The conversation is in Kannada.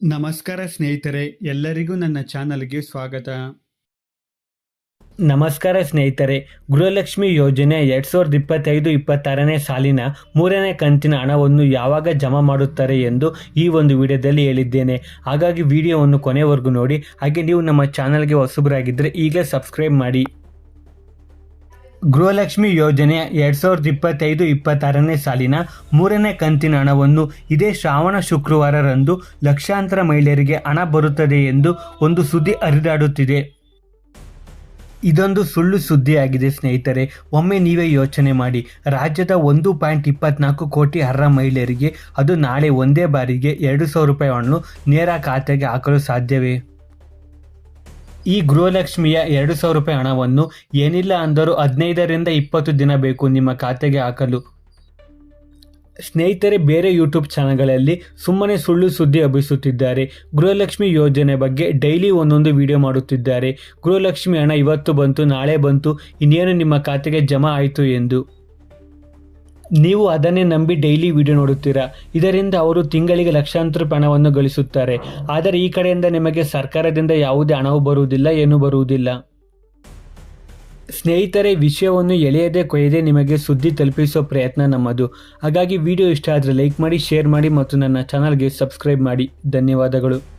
ನಮಸ್ಕಾರ ಸ್ನೇಹಿತರೆ, ಎಲ್ಲರಿಗೂ ನನ್ನ ಚಾನಲ್ಗೆ ಸ್ವಾಗತ. ನಮಸ್ಕಾರ ಸ್ನೇಹಿತರೆ, ಗೃಹಲಕ್ಷ್ಮಿ ಯೋಜನೆ ಎರಡು ಸಾವಿರದ ಇಪ್ಪತ್ತೈದು, ಇಪ್ಪತ್ತಾರನೇ ಸಾಲಿನ ಮೂರನೇ ಕಂತಿನ ಹಣವನ್ನು ಯಾವಾಗ ಜಮಾ ಮಾಡುತ್ತಾರೆ ಎಂದು ಈ ಒಂದು ವಿಡಿಯೋದಲ್ಲಿ ಹೇಳಿದ್ದೇನೆ. ಹಾಗಾಗಿ ವಿಡಿಯೋವನ್ನು ಕೊನೆವರೆಗೂ ನೋಡಿ, ಹಾಗೆ ನೀವು ನಮ್ಮ ಚಾನಲ್ಗೆ ಹೊಸಬರಾಗಿದ್ದರೆ ಈಗಲೇ ಸಬ್ಸ್ಕ್ರೈಬ್ ಮಾಡಿ. ಗೃಹಲಕ್ಷ್ಮಿ ಯೋಜನೆ ಎರಡು ಸಾವಿರದ ಇಪ್ಪತ್ತೈದು, ಇಪ್ಪತ್ತಾರನೇ ಸಾಲಿನ ಮೂರನೇ ಕಂತಿನ ಹಣವನ್ನು ಇದೇ ಶ್ರಾವಣ ಶುಕ್ರವಾರರಂದು ಲಕ್ಷಾಂತರ ಮಹಿಳೆಯರಿಗೆ ಹಣ ಬರುತ್ತದೆ ಎಂದು ಒಂದು ಸುದ್ದಿ ಹರಿದಾಡುತ್ತಿದೆ. ಇದೊಂದು ಸುಳ್ಳು ಸುದ್ದಿಯಾಗಿದೆ ಸ್ನೇಹಿತರೆ. ಒಮ್ಮೆ ನೀವೇ ಯೋಚನೆ ಮಾಡಿ. ರಾಜ್ಯದ ಒಂದು ಪಾಯಿಂಟ್ ಇಪ್ಪತ್ನಾಲ್ಕು ಕೋಟಿ ಅರ್ಹ ಮಹಿಳೆಯರಿಗೆ ಅದು ನಾಳೆ ಒಂದೇ ಬಾರಿಗೆ ಎರಡು ಸಾವಿರ ರೂಪಾಯಿ ಹಣ್ಣು ನೇರ ಖಾತೆಗೆ ಹಾಕಲು ಸಾಧ್ಯವೇ? ಈ ಗೃಹಲಕ್ಷ್ಮಿಯ ಎರಡು ಸಾವಿರ ರೂಪಾಯಿ ಹಣವನ್ನು ಏನಿಲ್ಲ ಅಂದರೂ ಹದಿನೈದರಿಂದ ಇಪ್ಪತ್ತು ದಿನ ಬೇಕು ನಿಮ್ಮ ಖಾತೆಗೆ ಹಾಕಲು. ಸ್ನೇಹಿತರೆ, ಬೇರೆ ಯೂಟ್ಯೂಬ್ ಚಾನಲ್ಗಳಲ್ಲಿ ಸುಮ್ಮನೆ ಸುಳ್ಳು ಸುದ್ದಿ ಹಬ್ಬಿಸುತ್ತಿದ್ದಾರೆ. ಗೃಹಲಕ್ಷ್ಮಿ ಯೋಜನೆ ಬಗ್ಗೆ ಡೈಲಿ ಒಂದೊಂದು ವಿಡಿಯೋ ಮಾಡುತ್ತಿದ್ದಾರೆ. ಗೃಹಲಕ್ಷ್ಮಿ ಹಣ ಇವತ್ತು ಬಂತು, ನಾಳೆ ಬಂತು, ಇನ್ನೇನು ನಿಮ್ಮ ಖಾತೆಗೆ ಜಮಾ ಆಯಿತು ಎಂದು. ನೀವು ಅದನ್ನೇ ನಂಬಿ ಡೈಲಿ ವಿಡಿಯೋ ನೋಡುತ್ತೀರಾ? ಇದರಿಂದ ಅವರು ತಿಂಗಳಿಗೆ ಲಕ್ಷಾಂತರ ಹಣವನ್ನು ಗಳಿಸುತ್ತಾರೆ. ಆದರೆ ಈ ಕಡೆಯಿಂದ ನಿಮಗೆ ಸರ್ಕಾರದಿಂದ ಯಾವುದೇ ಹಣವು ಬರುವುದಿಲ್ಲ, ಏನೂ ಬರುವುದಿಲ್ಲ. ಸ್ನೇಹಿತರೆ, ವಿಷಯವನ್ನು ಎಳೆಯದೆ ಕೊಯ್ಯದೆ ನಿಮಗೆ ಸುದ್ದಿ ತಲುಪಿಸೋ ಪ್ರಯತ್ನ ನಮ್ಮದು. ಹಾಗಾಗಿ ವಿಡಿಯೋ ಇಷ್ಟ ಆದರೆ ಲೈಕ್ ಮಾಡಿ ಶೇರ್ ಮಾಡಿ ಮತ್ತು ನನ್ನ ಚಾನಲ್ಗೆ ಸಬ್ಸ್ಕ್ರೈಬ್ ಮಾಡಿ. ಧನ್ಯವಾದಗಳು.